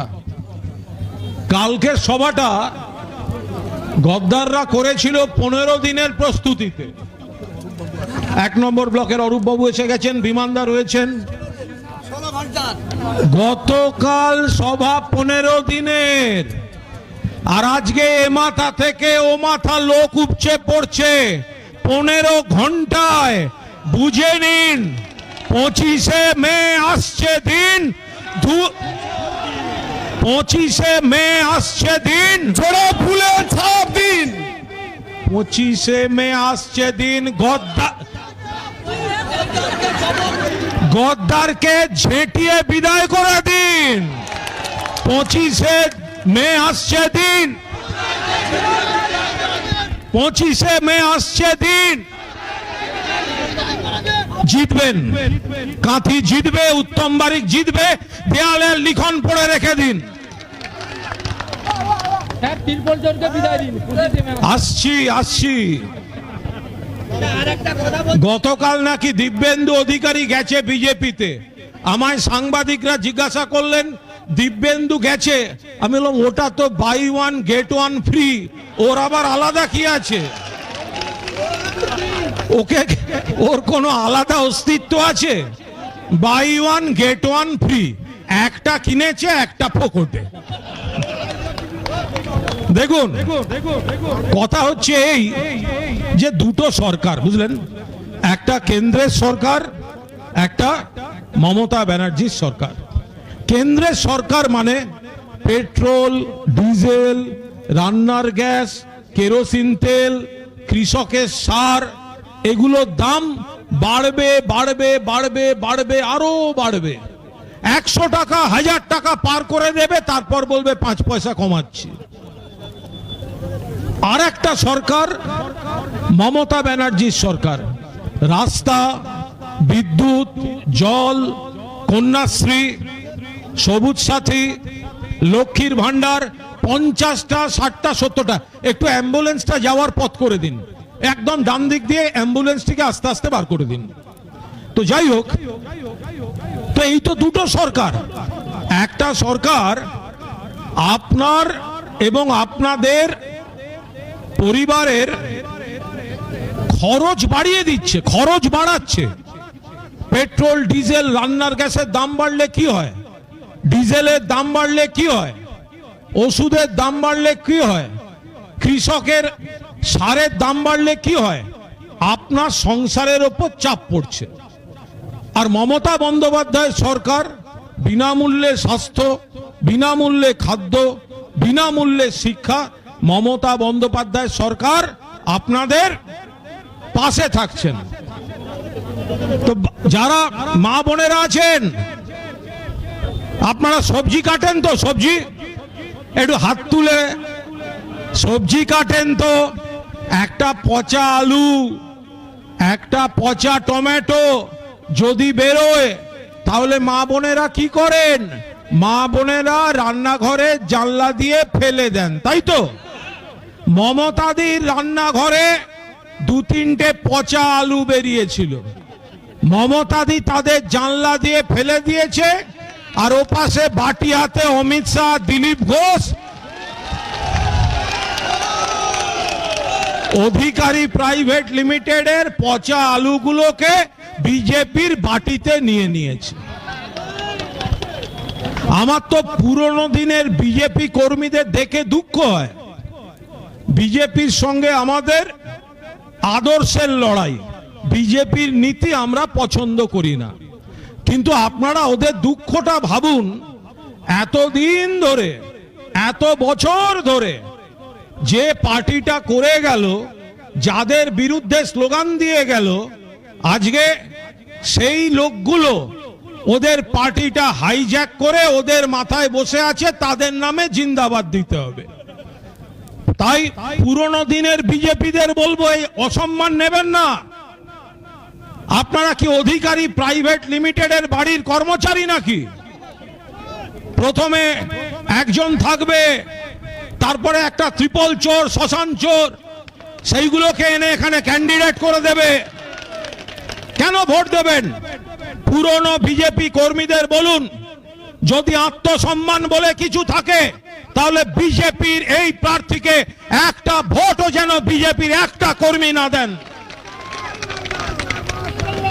কথা কালকের সভাটা গদ্দাররা করেছিল পনেরো দিনের প্রস্তুতিতে। এক নম্বর ব্লকের অরূপবাবু এসে গেছেন বিমানদা রয়েছেন। গতকাল সভা পনেরো দিনের। আর আজকে এ মাথা থেকে ও মাথা লোক উপচে পড়ছে। পনেরো ঘন্টায় বুঝে নিন, পঁচিশে মে আসছে দিন পঁচিশে মে আসছে দিন। ছোড়ো ফুলের ছাপ দিন। পঁচিশে মে আসছে দিন গদ্দার গদ্দারকে ঝেঁটিয়ে বিদায় করে দিন। পঁচিশে মে আসছে দিন। পঁচিশে মে আসছে দিন। জিতবেন। কাঁথি জিতবে উত্তম বারিক জিতবে দেয়ালের লিখন পড়ে রেখে দিন। আসছি আসছি। গতকাল নাকি দিব্যেন্দু অধিকারী গেছে বিজেপিতে। আমায় সাংবাদিকরা জিজ্ঞাসা করলেন দিব্যেন্দু গেছে? আমি বললাম ওটা তো buy one get one free. ওর আবার আলাদা কি আছে? ওকে ওর কোনো আলাদা অস্তিত্ব আছে? Buy one get one free একটা কিনেছে, একটা ফোকটে। দেখুন, কথা হচ্ছে এই যে দুটো সরকার, বুঝলেন? একটা কেন্দ্রের সরকার, একটা মমতা ব্যানার্জির সরকার। কেন্দ্রের সরকার মানে পেট্রোল, ডিজেল, রান্নার গ্যাস, কেরোসিন তেল কৃষকের সার, এগুলোর দাম বাড়বে বাড়বে বাড়বে বাড়বে, আরও বাড়বে। একশো টাকা, হাজার টাকা পার করে দেবে তারপর বলবে পাঁচ পয়সা কমাচ্ছি। আর একটা সরকার, মমতা ব্যানার্জির সরকার। রাস্তা, বিদ্যুৎ, জল, কন্যাশ্রী, সবুজ সাথী লক্ষ্মীর ভান্ডার পঞ্চাশটা, ষাটটা, সত্তরটা। একটু অ্যাম্বুলেন্সটা যাওয়ার পথ করে দিন। একদম ডান দিক দিয়ে অ্যাম্বুলেন্সটিকে আস্তে আস্তে বার করে দিন। তো যাই হোক, তো এই তো দুটো সরকার। একটা সরকার আপনার এবং আপনাদের পরিবারের খরচ বাড়িয়ে দিচ্ছে, খরচ বাড়াচ্ছে। পেট্রোল, ডিজেল, রান্নার গ্যাসের দাম বাড়লে কি হয়? ডিজেলের দাম বাড়লে কি হয়? ওষুধের দাম বাড়লে কি হয়? কৃষকের সারের দাম বাড়লে কি হয়? আপনার সংসারের ওপর চাপ পড়ছে। আর মমতা বন্দ্যোপাধ্যায় সরকার বিনামূল্যে স্বাস্থ্য, বিনামূল্যে খাদ্য, বিনামূল্যে শিক্ষা, মমতা বন্দ্যোপাধ্যায় সরকার আপনাদের পাশে থাকছেন। তো যারা মা বোনেরা আছেন আপনারা সবজি কাটেন তো, সবজি? একটু হাত তুলে। সবজি কাটেন তো। একটা পচা আলু, একটা পচা টমেটো যদি বেরোয়, তাহলে মা বোনেরা কি করেন? মা বোনেরা রান্নাঘরে জানলা দিয়ে ফেলে দেন, তাই তো? মমতাদির রান্নাঘরে দু তিনটে পচা আলু বেরিয়েছিল। মমতাদি তাদের জানলা দিয়ে ফেলে দিয়েছে আর ওপাশে বাটি হাতে অমিত শাহ, দিলীপ ঘোষ। অধিকারী প্রাইভেট লিমিটেডের পচা আলুগুলোকে বিজেপির বাটিতে নিয়ে নিয়েছে। আমার তো পুরনো দিনের বিজেপি কর্মীদের দেখে দুঃখ হয়। বিজেপির সঙ্গে আমাদের আদর্শের লড়াই। বিজেপির নীতি আমরা পছন্দ করি না। কিন্তু আপনারা ওদের দুঃখটা ভাবুন। এতদিন ধরে, এত বছর ধরে যে পার্টিটা করে গেল, যাদের বিরুদ্ধে স্লোগান দিয়ে গেল, আজকে সেই লোকগুলো ওদের পার্টিটা হাইজ্যাক করে ওদের মাথায় বসে আছে, তাদের নামে জিন্দাবাদ দিতে হবে। তাই পুরনো দিনের বিজেপিদের বলব, এই অসম্মান নেবেন না। আপনারা কি অধিকারী প্রাইভেট লিমিটেডের বাড়ির কর্মচারী নাকি? প্রথমে একজন থাকবে, তারপরে একটা ত্রিপল চোর, শ্মশান চোর, সেইগুলোকে এনে এখানে ক্যান্ডিডেট করে দেবে। কেন ভোট দেবেন? পুরনো বিজেপি কর্মীদের বলুন, যদি আত্মসম্মান বলে কিছু থাকে, তাহলে বিজেপির এই প্রার্থীকে একটা ভোটও যেন বিজেপির একটা কর্মী না দেন।